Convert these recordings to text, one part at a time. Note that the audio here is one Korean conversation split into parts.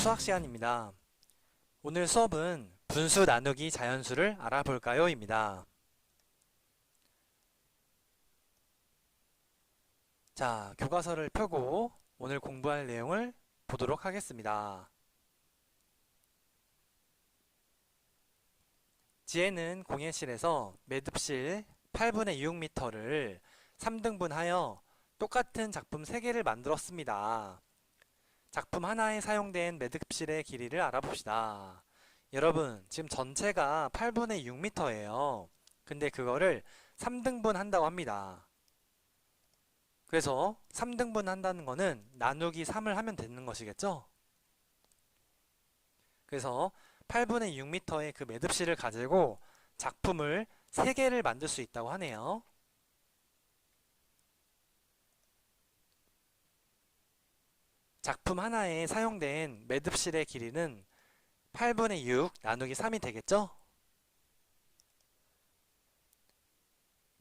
수학 시간입니다. 오늘 수업은 분수 나누기 자연수를 알아볼까요? 입니다. 자, 교과서를 펴고 오늘 공부할 내용을 보도록 하겠습니다. 지혜는 공예실에서 매듭실 8분의 6m를 3등분하여 똑같은 작품 3개를 만들었습니다. 작품 하나에 사용된 매듭실의 길이를 알아봅시다. 여러분, 지금 전체가 8분의 6m예요. 근데 그거를 3등분 한다고 합니다. 그래서 3등분 한다는 거는 나누기 3을 하면 되는 것이겠죠? 그래서 8분의 6m의 그 매듭실을 가지고 작품을 3개를 만들 수 있다고 하네요. 작품 하나에 사용된 매듭실의 길이는 8분의 6 나누기 3이 되겠죠?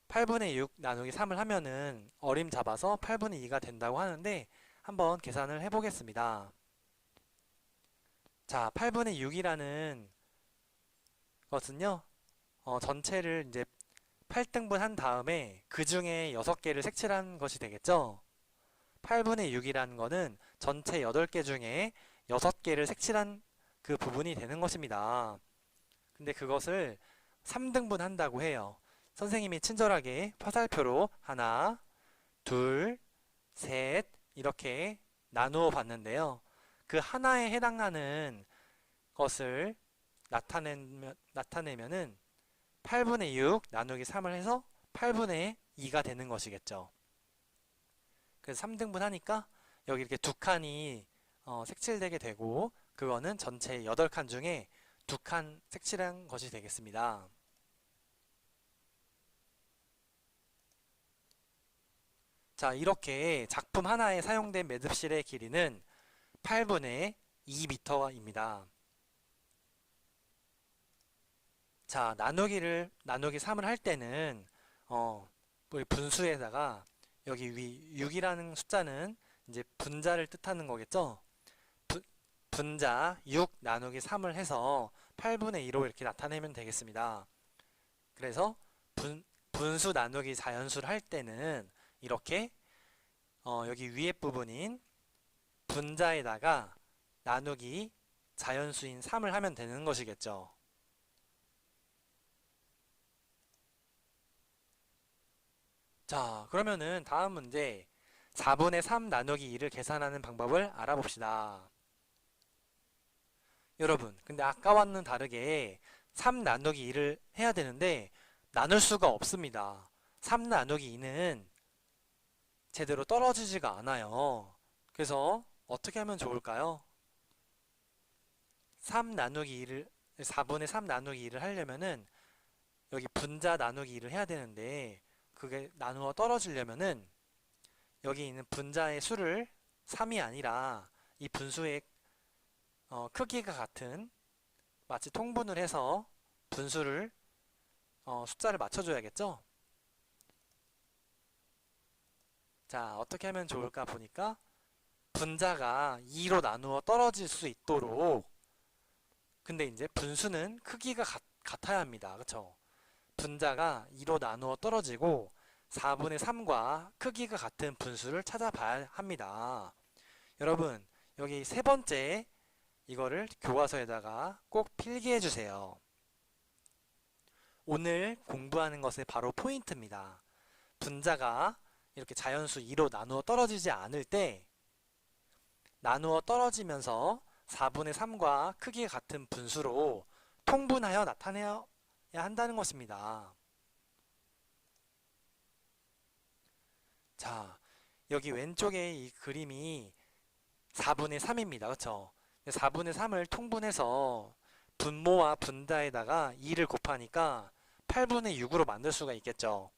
8분의 6 나누기 3을 하면은 어림 잡아서 8분의 2가 된다고 하는데 한번 계산을 해보겠습니다. 자, 8분의 6이라는 것은요, 어, 전체를 이제 8등분 한 다음에 그 중에 6개를 색칠한 것이 되겠죠? 8분의 6이라는 거는 전체 8개 중에 6개를 색칠한 그 부분이 되는 것입니다. 근데 그것을 3등분 한다고 해요. 선생님이 친절하게 화살표로 하나, 둘, 셋 이렇게 나누어 봤는데요. 그 하나에 해당하는 것을 나타내면, 나타내면은 8분의 6 나누기 3을 해서 8분의 2가 되는 것이겠죠. 그래서 3등분 하니까 여기 이렇게 두 칸이 어, 색칠되게 되고 그거는 전체 8칸 중에 두 칸 색칠한 것이 되겠습니다. 자, 이렇게 작품 하나에 사용된 매듭실의 길이는 8분의 2m입니다. 자, 나누기를, 나누기 3을 할 때는, 어, 우리 분수에다가 여기 위 6이라는 숫자는 이제 분자를 뜻하는 거겠죠? 부, 분자 6 나누기 3을 해서 8분의 2로 이렇게 나타내면 되겠습니다. 그래서 분, 분수 나누기 자연수를 할 때는 이렇게 어, 여기 위에 부분인 분자에다가 나누기 자연수인 3을 하면 되는 것이겠죠. 자, 그러면은 다음 문제 4분의 3 나누기 2를 계산하는 방법을 알아봅시다. 여러분, 근데 아까와는 다르게 3 나누기 2를 해야 되는데 나눌 수가 없습니다. 3 나누기 2는 제대로 떨어지지가 않아요. 그래서 어떻게 하면 좋을까요? 3 나누기 2를 4분의 3 나누기 2를 하려면은 여기 분자 나누기 2를 해야 되는데 그게 나누어 떨어지려면은 여기 있는 분자의 수를 3이 아니라 이 분수의 어, 크기가 같은 마치 통분을 해서 분수를 어, 숫자를 맞춰줘야겠죠? 자, 어떻게 하면 좋을까 보니까 분자가 2로 나누어 떨어질 수 있도록 근데 이제 분수는 크기가 같, 같아야 합니다. 그쵸? 분자가 2로 나누어 떨어지고 4분의 3과 크기가 같은 분수를 찾아봐야 합니다. 여러분, 여기 세 번째 이거를 교과서에다가 꼭 필기해 주세요. 오늘 공부하는 것의 바로 포인트입니다. 분자가 이렇게 자연수 2로 나누어 떨어지지 않을 때 나누어 떨어지면서 4분의 3과 크기가 같은 분수로 통분하여 나타내야 한다는 것입니다. 자, 여기 왼쪽에 이 그림이 4분의 3입니다. 그렇죠? 4분의 3을 통분해서 분모와 분자에다가 2를 곱하니까 8분의 6으로 만들 수가 있겠죠.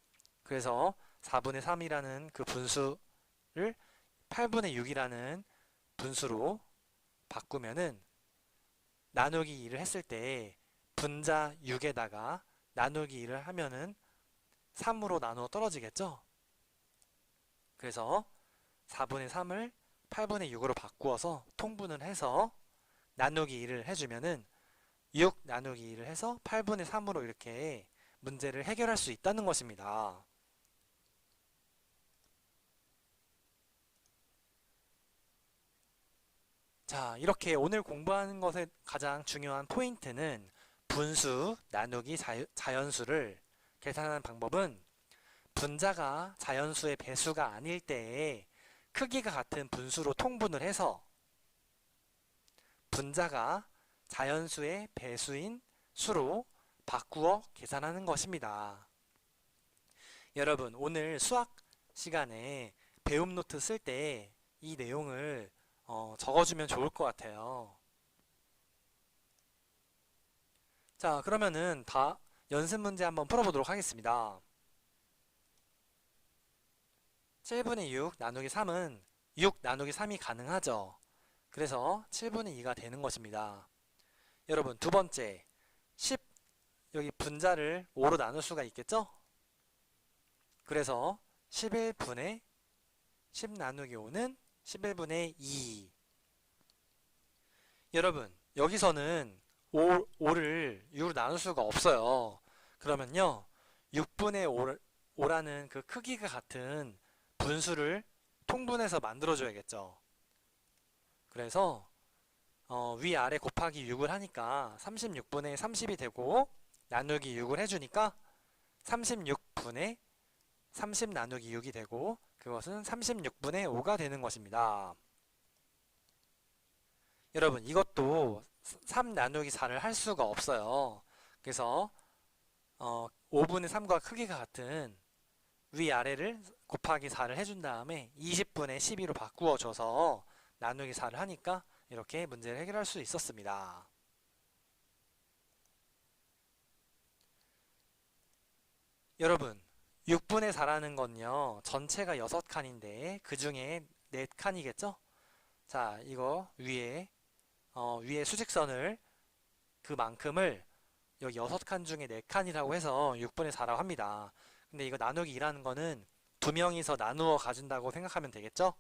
그래서 4분의 3이라는 그 분수를 8분의 6이라는 분수로 바꾸면은 나누기 2를 했을 때 분자 6에다가 나누기 2를 하면은 3으로 나누어 떨어지겠죠? 그래서 4분의 3을 8분의 6으로 바꾸어서 통분을 해서 나누기 2를 해주면은 6 나누기 2를 해서 8분의 3으로 이렇게 문제를 해결할 수 있다는 것입니다. 자, 이렇게 오늘 공부하는 것의 가장 중요한 포인트는 분수, 나누기, 자연수를 계산하는 방법은 분자가 자연수의 배수가 아닐 때에 크기가 같은 분수로 통분을 해서 분자가 자연수의 배수인 수로 바꾸어 계산하는 것입니다. 여러분, 오늘 수학 시간에 배움 노트 쓸 때 이 내용을 어, 적어주면 좋을 것 같아요. 자, 그러면은 다 연습 문제 한번 풀어보도록 하겠습니다. 7분의 6 나누기 3은 6 나누기 3이 가능하죠. 그래서 7분의 2가 되는 것입니다. 여러분, 두 번째, 10, 여기 분자를 5로 나눌 수가 있겠죠? 그래서 11분의 10 나누기 5는 11분의 2. 여러분, 여기서는 5, 5를 6으로 나눌 수가 없어요. 그러면요, 6분의 5, 5라는 그 크기가 같은 분수를 통분해서 만들어줘야겠죠. 그래서 어, 위아래 곱하기 6을 하니까 36분의 30이 되고 나누기 6을 해주니까 36분의 30 나누기 6이 되고 그것은 36분의 5가 되는 것입니다. 여러분 이것도 3 나누기 4를 할 수가 없어요. 그래서 어, 5분의 3과 크기가 같은 위아래를 곱하기 4를 해준 다음에 20분의 12로 바꾸어 줘서 나누기 4를 하니까 이렇게 문제를 해결할 수 있었습니다. 여러분 6분의 4라는 건요 전체가 6칸인데 그 중에 4칸이겠죠? 자 이거 위에 어, 위에 수직선을 그만큼을 여기 6칸 중에 4칸이라고 해서 6분의 4라고 합니다. 근데 이거 나누기 2라는 거는 두 명이서 나누어 가진다고 생각하면 되겠죠?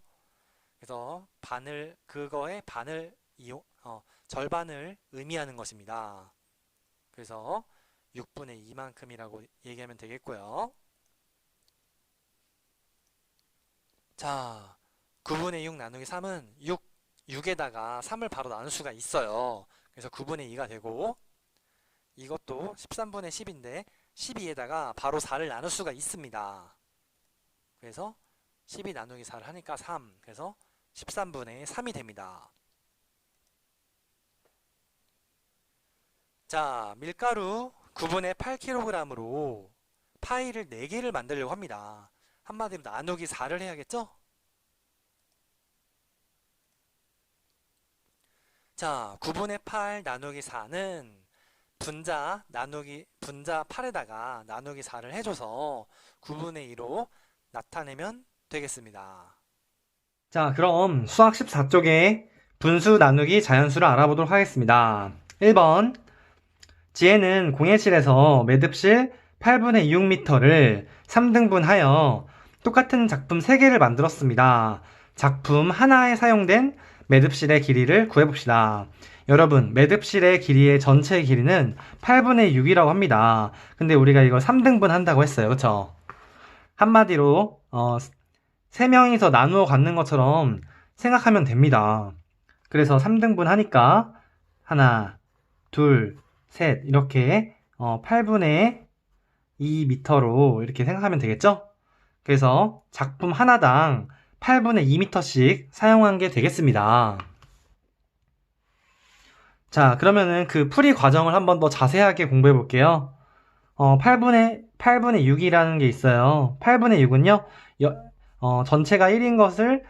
그래서 반을 그거의 반을 이용 어, 절반을 의미하는 것입니다. 그래서 6분의 2만큼이라고 얘기하면 되겠고요. 자, 9분의 6 나누기 3은 6, 6에다가 3을 바로 나눌 수가 있어요. 그래서 9분의 2가 되고 이것도 13분의 10인데 12에다가 바로 4를 나눌 수가 있습니다. 그래서 12 나누기 4를 하니까 3. 그래서 13분의 3이 됩니다. 자, 밀가루 9분의 8kg으로 파이를 4개를 만들려고 합니다. 한마디로 나누기 4를 해야겠죠? 자, 9분의 8 나누기 4는 분자 나누기 분자 8에다가 나누기 4를 해줘서 9분의 2로 나타내면 되겠습니다. 자, 그럼 수학 14쪽에 분수 나누기 자연수를 알아보도록 하겠습니다. 1번. 지혜는 공예실에서 매듭실 8분의 6m를 3등분하여 똑같은 작품 3개를 만들었습니다. 작품 하나에 사용된 매듭실의 길이를 구해봅시다. 여러분, 매듭실의 길이의 전체 길이는 8분의 6이라고 합니다. 근데 우리가 이걸 3등분 한다고 했어요. 그쵸? 한마디로, 어, 3명이서 나누어 갖는 것처럼 생각하면 됩니다. 그래서 3등분 하니까, 하나, 둘, 셋, 이렇게, 어, 8분의 2m로 이렇게 생각하면 되겠죠? 그래서 작품 하나당 8분의 2m씩 사용한 게 되겠습니다. 자, 그러면은 그 풀이 과정을 한번 더 자세하게 공부해 볼게요. 어, 8분의, 8분의 6이라는 게 있어요. 8분의 6은요, 어, 전체가 1인 것을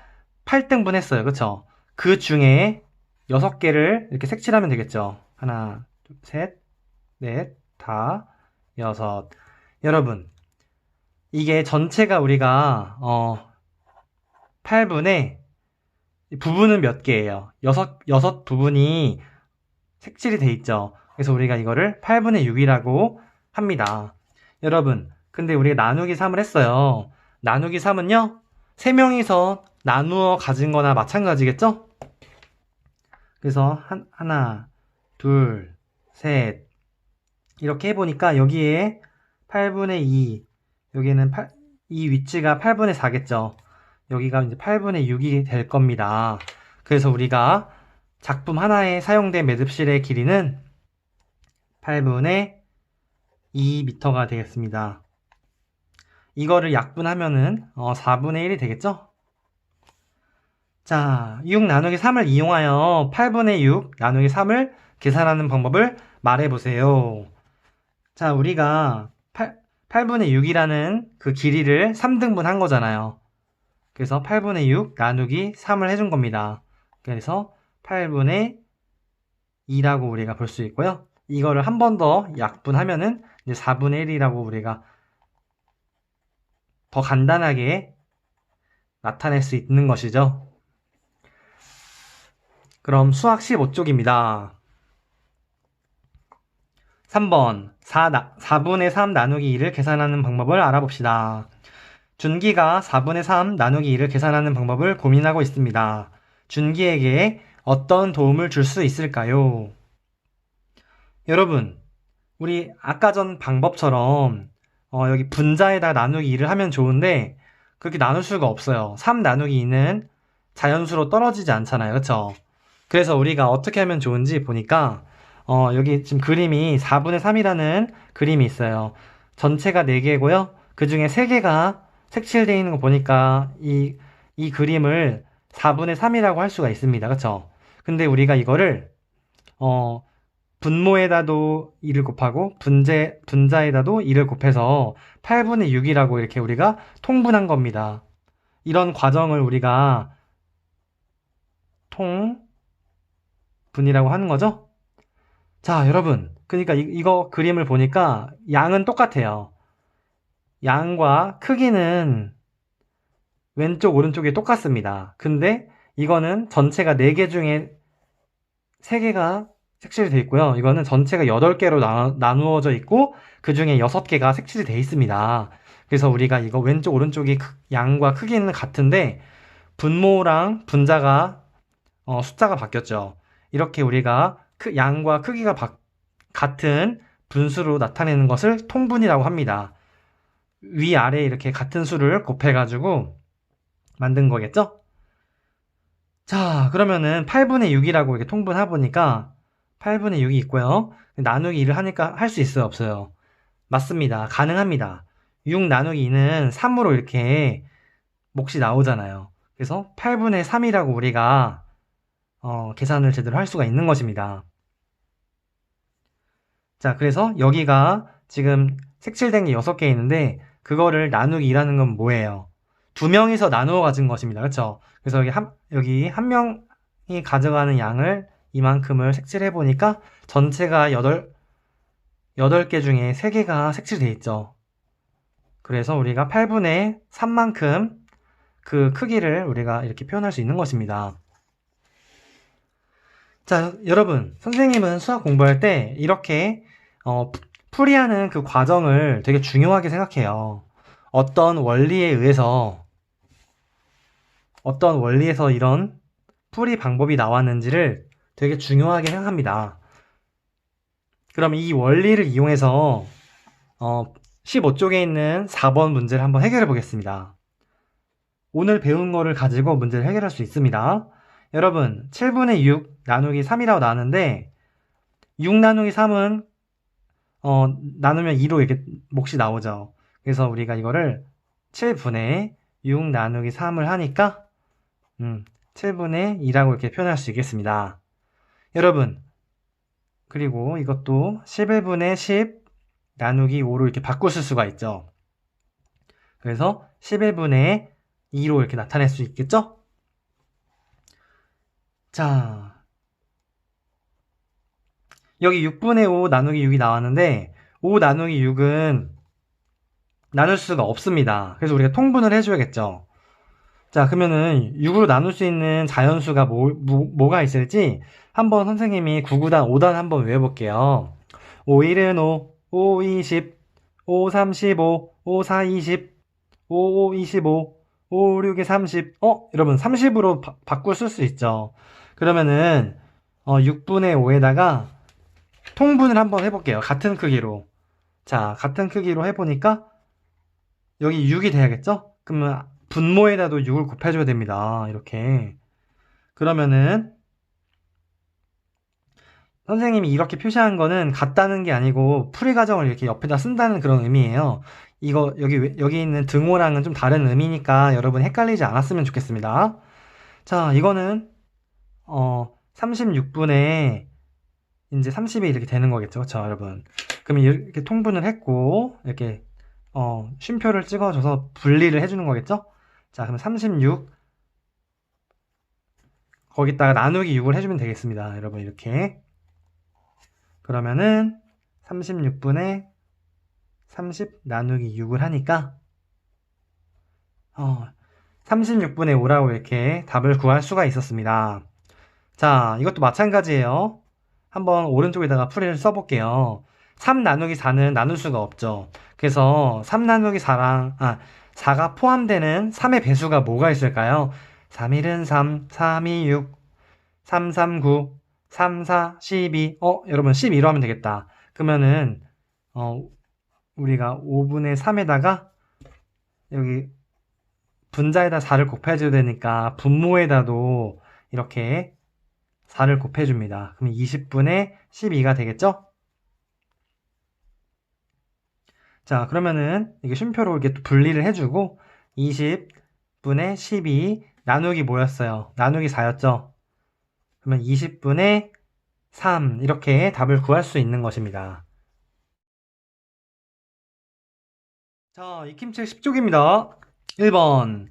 8등분 했어요. 그쵸? 그 중에 6개를 이렇게 색칠하면 되겠죠. 하나, 둘, 셋, 넷, 다, 여섯. 여러분, 이게 전체가 우리가, 어, 8분의 부분은 몇 개예요? 여섯, 여섯 부분이 색칠이 돼 있죠. 그래서 우리가 이거를 8분의 6이라고 합니다. 여러분, 근데 우리가 나누기 3을 했어요. 나누기 3은요, 3명이서 나누어 가진 거나 마찬가지겠죠? 그래서 한, 하나, 둘, 셋. 이렇게 해보니까 여기에 8분의 2, 여기는 8, 이 위치가 8분의 4겠죠. 여기가 이제 8분의 6이 될 겁니다. 그래서 우리가 작품 하나에 사용된 매듭실의 길이는 8분의 2m가 되겠습니다. 이거를 약분하면은 어, 4분의 1이 되겠죠? 자, 6 나누기 3을 이용하여 8분의 6 나누기 3을 계산하는 방법을 말해보세요. 자, 우리가 8, 8분의 6이라는 그 길이를 3등분 한 거잖아요. 그래서 8분의 6 나누기 3을 해준 겁니다. 그래서 8분의 2라고 우리가 볼 수 있고요. 이거를 한 번 더 약분하면은 이제 4분의 1이라고 우리가 더 간단하게 나타낼 수 있는 것이죠. 그럼 수학 15쪽입니다. 3번 4, 4분의 3 나누기 2를 계산하는 방법을 알아봅시다. 준기가 4분의 3 나누기 2를 계산하는 방법을 고민하고 있습니다. 준기에게 어떤 도움을 줄 수 있을까요? 여러분, 우리 아까 전 방법처럼 어, 여기 분자에다 나누기 2를 하면 좋은데 그렇게 나눌 수가 없어요. 3 나누기 2는 자연수로 떨어지지 않잖아요. 그쵸? 그래서 우리가 어떻게 하면 좋은지 보니까 어, 여기 지금 그림이 4분의 3이라는 그림이 있어요. 전체가 4개고요. 그 중에 3개가 색칠되어 있는 거 보니까 이, 이 그림을 4분의 3이라고 할 수가 있습니다. 그쵸? 근데 우리가 이거를 어, 분모에다도 2를 곱하고 분제, 분자에다도 2를 곱해서 8분의 6이라고 이렇게 우리가 통분한 겁니다. 이런 과정을 우리가 통분이라고 하는 거죠. 자, 여러분. 그러니까 이, 이거 그림을 보니까 양은 똑같아요. 양과 크기는 왼쪽, 오른쪽이 똑같습니다. 근데 이거는 전체가 4개 중에 3개가 색칠이 되어 있고요. 이거는 전체가 8개로 나, 나누어져 있고 그 중에 6개가 색칠이 되어 있습니다. 그래서 우리가 이거 왼쪽, 오른쪽이 크- 양과 크기는 같은데 분모랑 분자가 어, 숫자가 바뀌었죠. 이렇게 우리가 크- 양과 크기가 바- 같은 분수로 나타내는 것을 통분이라고 합니다. 위아래 이렇게 같은 수를 곱해가지고 만든 거겠죠? 자, 그러면은 8분의 6이라고 이렇게 통분해 보니까 8분의 6이 있고요. 나누기 2를 하니까 할 수 있어요, 없어요? 맞습니다. 가능합니다. 6 나누기 2는 3으로 이렇게 몫이 나오잖아요. 그래서 8분의 3이라고 우리가 어, 계산을 제대로 할 수가 있는 것입니다. 자, 그래서 여기가 지금 색칠된 게 6개 있는데 그거를 나누기 2라는 건 뭐예요? 두 명이서 나누어 가진 것입니다. 그렇죠? 그래서 여기 한, 여기 한 명이 가져가는 양을 이만큼을 색칠해 보니까 전체가 8, 8개 중에 3개가 색칠돼 있죠. 그래서 우리가 8분의 3만큼 그 크기를 우리가 이렇게 표현할 수 있는 것입니다. 자, 여러분, 선생님은 수학 공부할 때 이렇게 어, 푸- 풀이하는 그 과정을 되게 중요하게 생각해요. 어떤 원리에 의해서 어떤 원리에서 이런 풀이 방법이 나왔는지를 되게 중요하게 생각합니다. 그럼 이 원리를 이용해서 어, 15쪽에 있는 4번 문제를 한번 해결해 보겠습니다. 오늘 배운 거를 가지고 문제를 해결할 수 있습니다. 여러분, 7분의 6 나누기 3이라고 나왔는데 6 나누기 3은 어, 나누면 2로 이렇게 몫이 나오죠. 그래서 우리가 이거를 7분의 6 나누기 3을 하니까 음, 7분의 2라고 이렇게 표현할 수 있겠습니다. 여러분, 그리고 이것도 11분의 10 나누기 5로 이렇게 바꿀 수가 있죠. 그래서 11분의 2로 이렇게 나타낼 수 있겠죠? 자, 여기 6분의 5 나누기 6이 나왔는데 5 나누기 6은 나눌 수가 없습니다. 그래서 우리가 통분을 해줘야겠죠. 자, 그러면은 6으로 나눌 수 있는 자연수가 뭐, 뭐, 가 있을지 한번 선생님이 9구단 5단 한번 외워볼게요. 5, 1은 5, 5, 20, 5, 35, 5, 4, 20, 5, 5, 25, 5, 6에 30. 어? 여러분, 30으로 바, 바꿀 쓸수 있죠. 그러면은 어, 6분의 5에다가 통분을 한번 해볼게요. 같은 크기로. 자, 같은 크기로 해보니까 여기 6이 돼야겠죠? 그러면 분모에다도 6을 곱해줘야 됩니다. 이렇게. 그러면은 선생님이 이렇게 표시한 거는 같다는 게 아니고 풀이 과정을 이렇게 옆에다 쓴다는 그런 의미예요. 이거 여기 왜- 여기 있는 등호랑은 좀 다른 의미니까 여러분 헷갈리지 않았으면 좋겠습니다. 자, 이거는 어 36분에 이제 30이 이렇게 되는 거겠죠. 그렇죠, 여러분. 그러면 이렇게 통분을 했고 이렇게 어 쉼표를 찍어줘서 분리를 해주는 거겠죠. 자, 그럼 36 거기다가 나누기 6을 해주면 되겠습니다. 여러분 이렇게 그러면은 36분에 30 나누기 6을 하니까 어, 36분의 5라고 이렇게 답을 구할 수가 있었습니다. 자, 이것도 마찬가지예요. 한번 오른쪽에다가 풀이를 써볼게요. 3 나누기 4는 나눌 수가 없죠. 그래서 3 나누기 4랑, 아, 4가 포함되는 3의 배수가 뭐가 있을까요? 3, 1은 3, 3, 2, 6, 3, 3, 9, 3, 4, 12. 어, 여러분 12로 하면 되겠다. 그러면은, 어, 우리가 5분의 3에다가 여기 분자에다 4를 곱해줘야 되니까 분모에다도 이렇게 4를 곱해줍니다. 그럼 20분의 12가 되겠죠? 자, 그러면은 이게 쉼표로 이렇게 또 분리를 해주고 20분의 12 나누기 뭐였어요? 나누기 4였죠? 그러면 20분의 3 이렇게 답을 구할 수 있는 것입니다. 자, 익힘책 10쪽입니다. 1번.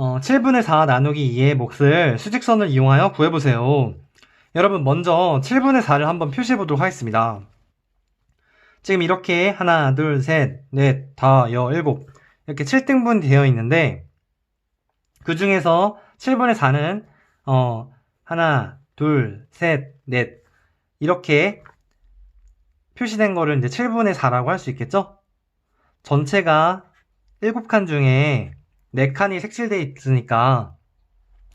어, 7분의 4 나누기 2의 몫을 수직선을 이용하여 구해보세요. 여러분, 먼저 7분의 4를 한번 표시해보도록 하겠습니다. 지금 이렇게 하나, 둘, 셋, 넷, 다, 여, 일곱 이렇게 7등분 되어 있는데 그 중에서 7분의 4는 어, 하나, 둘, 셋, 넷 이렇게 표시된 거를 이제 7분의 4라고 할 수 있겠죠? 전체가 7칸 중에 4칸이 색칠되어 있으니까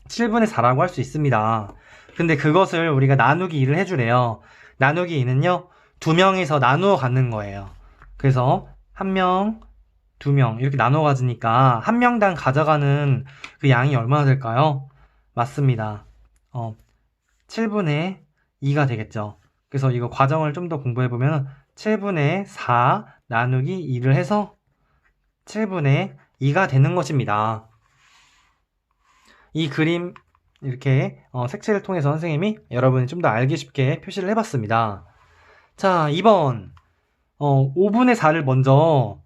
7분의 4라고 할 수 있습니다. 근데 그것을 우리가 나누기 2를 해주래요. 나누기 2는요, 두 명이서 나누어 갖는 거예요. 그래서 한 명, 두 명 이렇게 나눠 가지니까 한 명당 가져가는 그 양이 얼마나 될까요? 맞습니다. 어, 7분의 2가 되겠죠. 그래서 이거 과정을 좀 더 공부해 보면 7분의 4 나누기 2를 해서 7분의 2가 되는 것입니다. 이 그림 이렇게 어, 색칠을 통해서 선생님이 여러분이 좀 더 알기 쉽게 표시를 해봤습니다. 자, 2번. 어, 5분의 4를 먼저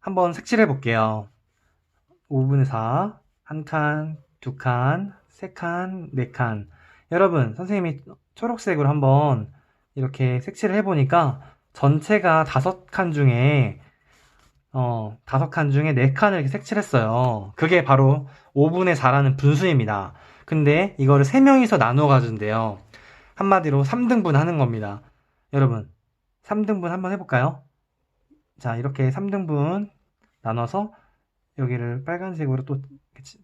한번 색칠해 볼게요. 5분의 4. 한 칸, 두 칸, 세 칸, 네 칸. 여러분, 선생님이 초록색으로 한번 이렇게 색칠을 해보니까 전체가 다섯 칸 중에 어, 다섯 칸 중에 네 칸을 이렇게 색칠했어요. 그게 바로 5분의 4라는 분수입니다. 근데 이거를 세 명이서 나누어 가준대요. 한마디로 3등분 하는 겁니다. 여러분, 3등분 한번 해볼까요? 자, 이렇게 3등분 나눠서 여기를 빨간색으로 또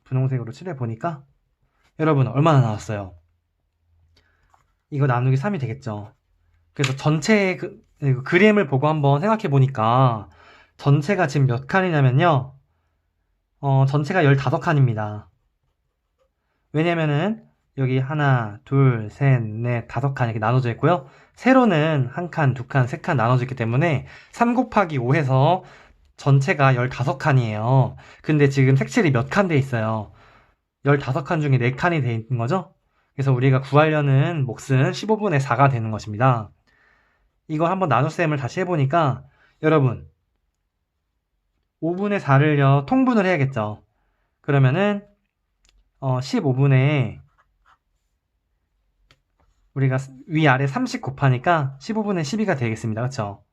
분홍색으로 칠해 보니까 여러분, 얼마나 나왔어요? 이거 나누기 3이 되겠죠? 그래서 전체 그, 그 그림을 보고 한번 생각해 보니까 전체가 지금 몇 칸이냐면요. 어, 전체가 15칸입니다. 왜냐면은 여기 하나, 둘, 셋, 넷, 다섯 칸 이렇게 나눠져 있고요. 세로는 한 칸, 두 칸, 세 칸 나눠져 있기 때문에 3 곱하기 5 해서 전체가 15칸이에요. 근데 지금 색칠이 몇 칸 돼 있어요. 15칸 중에 4칸이 돼 있는 거죠? 그래서 우리가 구하려는 몫은 15분의 4가 되는 것입니다. 이거 한번 나눗셈을 다시 해보니까 여러분 5분의 4를요 통분을 해야겠죠. 그러면은 어, 15분에 우리가 위아래 30 곱하니까 15분의 12가 되겠습니다. 그렇죠?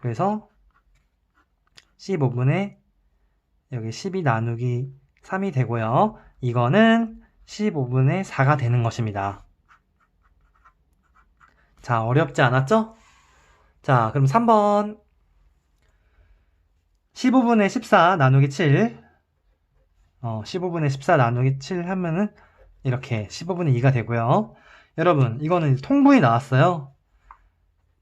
그래서 15분의 여기 12 나누기 3이 되고요. 이거는 15분의 4가 되는 것입니다. 자, 어렵지 않았죠? 자, 그럼 3번 15분의 14 나누기 7 어, 15분의 14 나누기 7 하면은 이렇게 15분의 2가 되고요. 여러분, 이거는 통분이 나왔어요.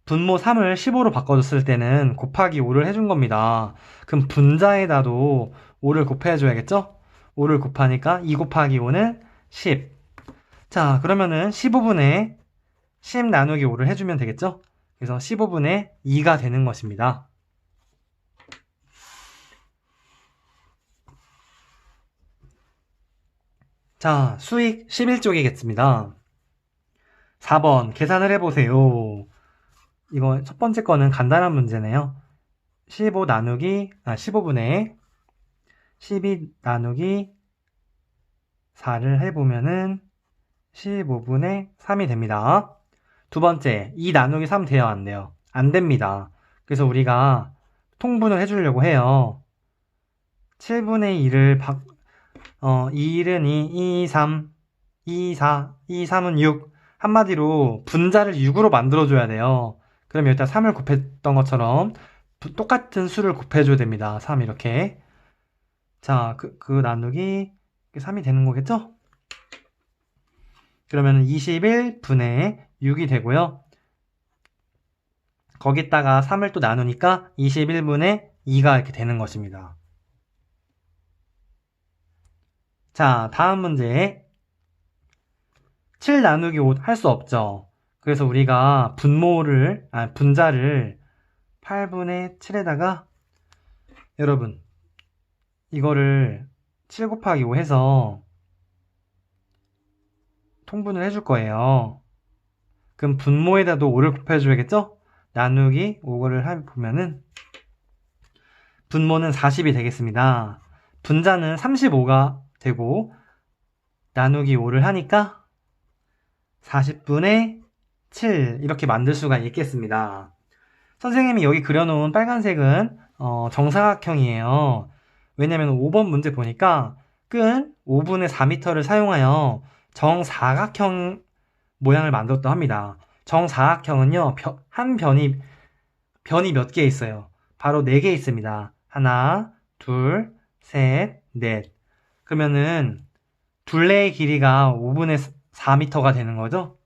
분모 3을 15로 바꿔줬을 때는 곱하기 5를 해준 겁니다. 그럼 분자에다도 5를 곱해줘야겠죠? 5를 곱하니까 2 곱하기 5는 10. 자, 그러면은 15분의 10 나누기 5를 해주면 되겠죠? 그래서 15분의 2가 되는 것입니다. 자, 수익 11쪽이겠습니다. 4번 계산을 해보세요. 이거 첫 번째 거는 간단한 문제네요. 15 나누기, 아, 15분의 12 나누기 4를 해보면은 15분의 3이 됩니다. 두 번째, 2 나누기 3 돼요, 안 돼요? 안 됩니다. 그래서 우리가 통분을 해주려고 해요. 7분의 2를 바, 어, 2는 2, 2, 3, 2, 4, 2, 3은 6. 한마디로 분자를 6으로 만들어줘야 돼요. 그럼 일단 3을 곱했던 것처럼 부- 똑같은 수를 곱해줘야 됩니다. 3 이렇게. 자, 그, 그 나누기 3이 되는 거겠죠? 그러면 21분의 6이 되고요. 거기다가 3을 또 나누니까 21분의 2가 이렇게 되는 것입니다. 자, 다음 문제. 7 나누기 5 할 수 없죠. 그래서 우리가 분모를, 아, 분자를 8분의 7에다가 여러분, 이거를 7 곱하기 5 해서 통분을 해줄 거예요. 그럼 분모에다도 5를 곱해줘야겠죠? 나누기 5를 하- 보면은 분모는 40이 되겠습니다. 분자는 35가 되고 나누기 5를 하니까 40분의 7 이렇게 만들 수가 있겠습니다. 선생님이 여기 그려놓은 빨간색은 어, 정사각형이에요. 왜냐면 5번 문제 보니까 끈 5분의 4m를 사용하여 정사각형 모양을 만들었다 합니다. 정사각형은요, 벼- 한 변이, 변이 몇 개 있어요. 바로 4개 있습니다. 하나, 둘, 셋, 넷. 그러면은, 둘레의 길이가 5분의 4m가 되는 거죠?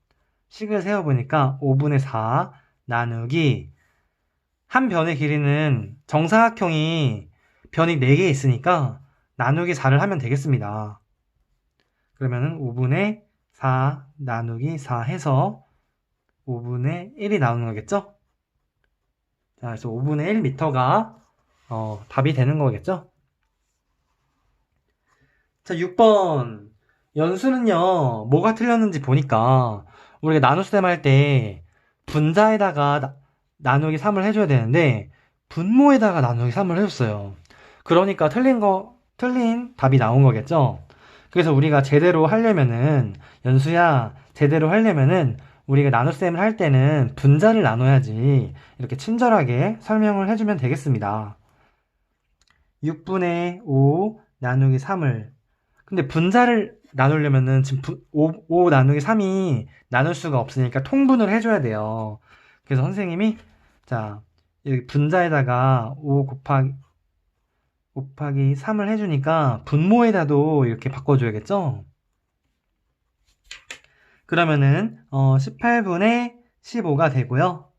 식을 세어보니까 5분의 4 나누기, 한 변의 길이는 정사각형이 변이 4개 있으니까 나누기 4를 하면 되겠습니다. 그러면은 5분의 4 나누기 4 해서 5분의 1이 나오는 거겠죠? 자, 그래서 5분의 1m가 어, 답이 되는 거겠죠? 자, 6번. 연수는요, 뭐가 틀렸는지 보니까, 우리가 나눗셈 할 때, 분자에다가 나, 나누기 3을 해줘야 되는데, 분모에다가 나누기 3을 해줬어요. 그러니까 틀린 거, 틀린 답이 나온 거겠죠? 그래서 우리가 제대로 하려면은, 연수야, 제대로 하려면은, 우리가 나눗셈을 할 때는 분자를 나눠야지, 이렇게 친절하게 설명을 해주면 되겠습니다. 6분의 5 나누기 3을 근데 분자를 나누려면은 지금 부- 5, 5 나누기 3이 나눌 수가 없으니까 통분을 해줘야 돼요. 그래서 선생님이 자 여기 분자에다가 5 곱하기 곱하기 3을 해주니까 분모에다도 이렇게 바꿔줘야겠죠? 그러면은 어, 18분의 15가 되고요.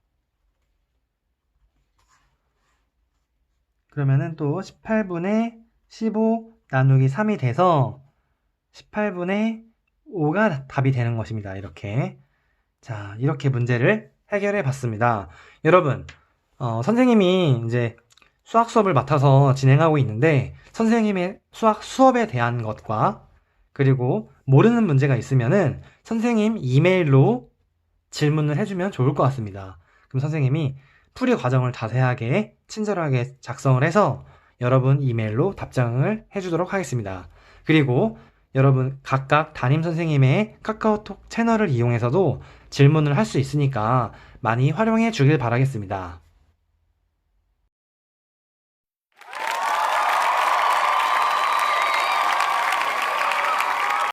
그러면은 또 18분의 15 나누기 3이 돼서 18분의 5가 답이 되는 것입니다. 이렇게. 자, 이렇게 문제를 해결해 봤습니다. 여러분, 어, 선생님이 이제 수학 수업을 맡아서 진행하고 있는데, 선생님의 수학 수업에 대한 것과, 그리고 모르는 문제가 있으면은 선생님 이메일로 질문을 해주면 좋을 것 같습니다. 그럼 선생님이 풀이 과정을 자세하게, 친절하게 작성을 해서 여러분 이메일로 답장을 해주도록 하겠습니다. 그리고 여러분 각각 담임 선생님의 카카오톡 채널을 이용해서도 질문을 할 수 있으니까 많이 활용해 주길 바라겠습니다.